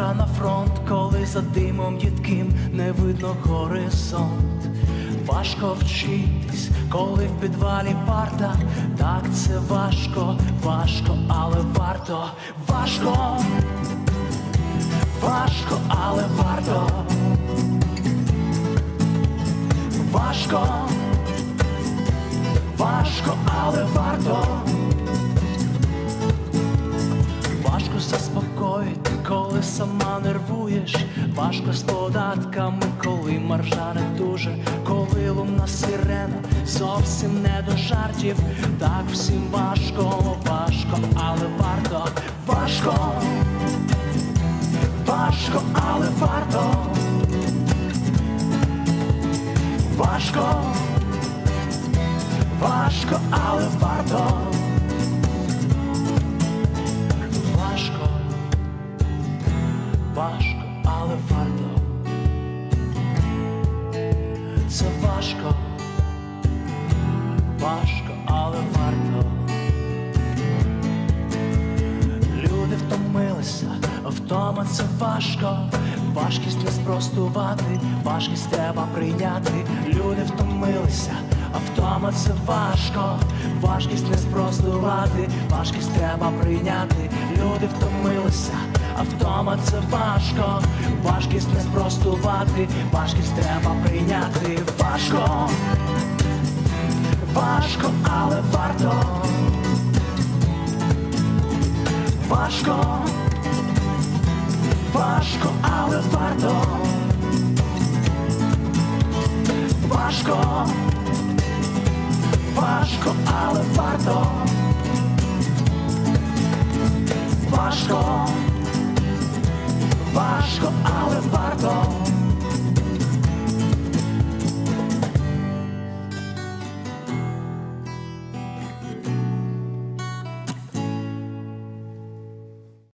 Пора на фронт, коли за димом їдким не видно горизонт. Важко вчитись, коли в підвалі парта. Так це важко, важко, але варто. Важко, важко, але варто. Важко, важко, але варто. Сама нервуєш, важко з податками, коли маржа не дуже, коли лумна сирена зовсім не до жартів. Так всім важко, важко, але варто, важко, важко, але варто. Важко, важко, але варто. Але варто. Це важко, важко, але варто. Люди втомилися, втома це важко, важкість не спростувати, важкість треба прийняти. Люди втомилися, а втома це важко, важкість не спростувати, важкість треба прийняти. Люди втомилися, а втома це важко, важкість не спростувати, важкість треба прийняти. Важко, важко, але варто. Важко, важко, але варто. Важко, важко, але варто. Важко, важко,